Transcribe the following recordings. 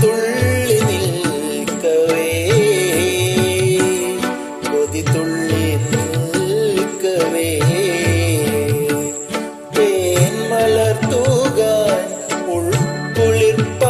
கொதித்துள்ளி நிற்கவே. கொதித்துள்ளி நிற்கவே. தேன் மலர் தூகாய் உள்குளிர்ப்ப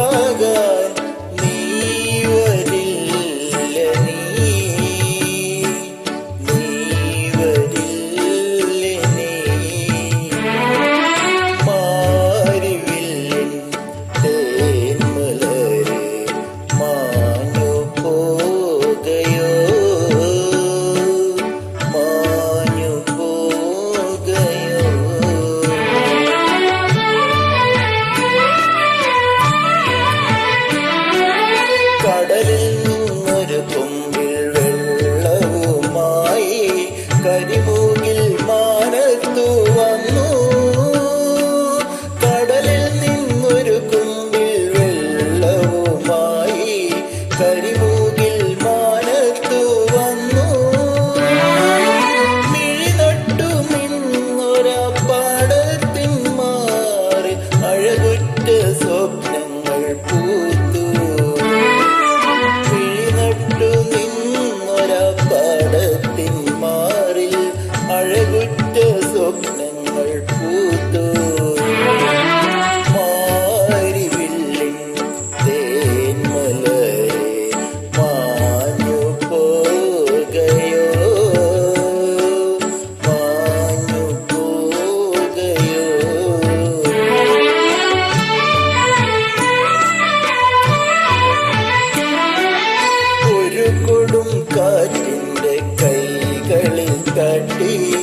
കരിമൂകിൽ മാനത്തു വന്നു. കടലിൽ നിന്നൊരു കുമ്പിൽ വെള്ളവുമായി കരിമൂകിൽ മാനത്തു വന്നു. മിഴിനട്ടു നിന്നൊരാ പാടത്തിൻ മാറി അഴകുറ്റ സ്വപ്നങ്ങൾ പൂത്തു. that is.